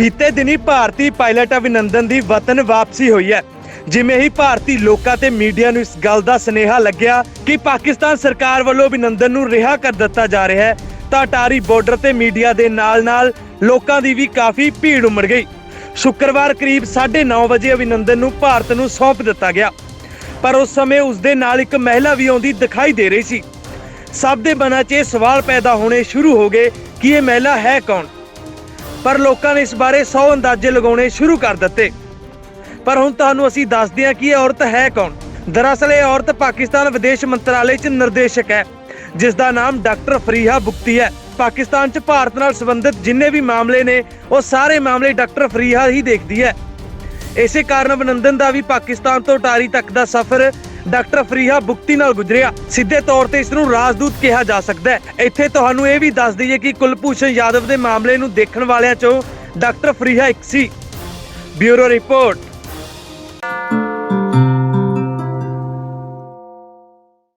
ਬੀਤੇ ਦਿਨੀ ਭਾਰਤੀ ਪਾਇਲਟ ਅਭਿਨੰਦਨ ਦੀ ਵਤਨ ਵਾਪਸੀ ਹੋਈ ਹੈ। ਜਿਵੇਂ ਹੀ ਭਾਰਤੀ ਲੋਕਾਂ ਤੇ ਮੀਡੀਆ ਨੂੰ ਇਸ ਗੱਲ ਦਾ ਸਨੇਹਾ ਲੱਗਿਆ ਕਿ ਪਾਕਿਸਤਾਨ ਸਰਕਾਰ ਵੱਲੋਂ ਅਭਿਨੰਦਨ ਨੂੰ ਰਿਹਾ ਕਰ ਦਿੱਤਾ ਜਾ ਰਿਹਾ ਹੈ, ਤਾਂ ਅਟਾਰੀ ਬਾਰਡਰ ਤੇ ਮੀਡੀਆ ਦੇ ਨਾਲ-ਨਾਲ ਲੋਕਾਂ ਦੀ ਵੀ ਕਾਫੀ ਭੀੜ ਉਮੜ ਗਈ। ਸ਼ੁੱਕਰਵਾਰ ਕਰੀਬ 9:30 ਵਜੇ ਅਭਿਨੰਦਨ ਨੂੰ ਭਾਰਤ ਨੂੰ ਸੌਂਪ ਦਿੱਤਾ ਗਿਆ। ਪਰ ਉਸ ਸਮੇਂ ਉਸ ਦੇ ਨਾਲ ਇੱਕ ਮਹਿਲਾ ਵੀ ਆਉਂਦੀ ਦਿਖਾਈ ਦੇ ਰਹੀ ਸੀ। ਸਭ ਦੇ ਮਨਾਂ 'ਚ ਇਹ ਸਵਾਲ ਪੈਦਾ ਹੋਣੇ ਸ਼ੁਰੂ ਹੋ ਗਏ ਕਿ ਇਹ ਮਹਿਲਾ ਹੈ ਕੌਣ? ਪਰ ਲੋਕਾਂ ਨੇ ਇਸ ਬਾਰੇ 100 ਅੰਦਾਜ਼ੇ ਲਗਾਉਣੇ ਸ਼ੁਰੂ ਕਰ ਦਿੱਤੇ। ਪਰ ਹੁਣ ਤੁਹਾਨੂੰ ਅਸੀਂ ਦੱਸਦੇ ਹਾਂ ਕਿ ਇਹ ਔਰਤ ਹੈ ਕੌਣ। ਦਰਅਸਲ ਇਹ ਔਰਤ ਪਾਕਿਸਤਾਨ ਵਿਦੇਸ਼ ਮੰਤਰਾਲੇ 'ਚ ਨਿਰਦੇਸ਼ਕ ਹੈ ਜਿਸ ਦਾ ਨਾਮ ਡਾਕਟਰ ਫਰੀਹਾ ਬੁਕਤੀ ਹੈ। ਪਾਕਿਸਤਾਨ 'ਚ ਭਾਰਤ ਨਾਲ ਸੰਬੰਧਿਤ ਜਿੰਨੇ ਵੀ ਮਾਮਲੇ ਨੇ, ਉਹ ਸਾਰੇ ਮਾਮਲੇ ਡਾਕਟਰ ਫਰੀਹਾ ਹੀ ਦੇਖਦੀ ਹੈ। ਇਸੇ ਕਾਰਨ ਅਭਿਨੰਦਨ ਦਾ ਵੀ ਪਾਕਿਸਤਾਨ ਤੋਂ ਟਾਰੀ ਤੱਕ ਦਾ ਸਫ਼ਰ ਡਾਕਟਰ ਫਰੀਹਾ ਬੁਕਤੀ ਨਾਲ ਗੁਜ਼ਰਿਆ। ਸਿੱਧੇ ਤੌਰ ਤੇ ਇਸ ਨੂੰ ਰਾਜਦੂਤ ਕਿਹਾ ਜਾ ਸਕਦਾ ਹੈ। ਇੱਥੇ ਤੁਹਾਨੂੰ ਇਹ ਵੀ ਦੱਸ ਦਈਏ ਕਿ ਕੁਲਭੂਸ਼ਣ ਯਾਦਵ ਦੇ ਮਾਮਲੇ ਨੂੰ ਦੇਖਣ ਵਾਲਿਆਂ ਚੋਂ ਡਾਕਟਰ ਫਰੀਹਾ ਇੱਕ ਸੀ। Bureau report.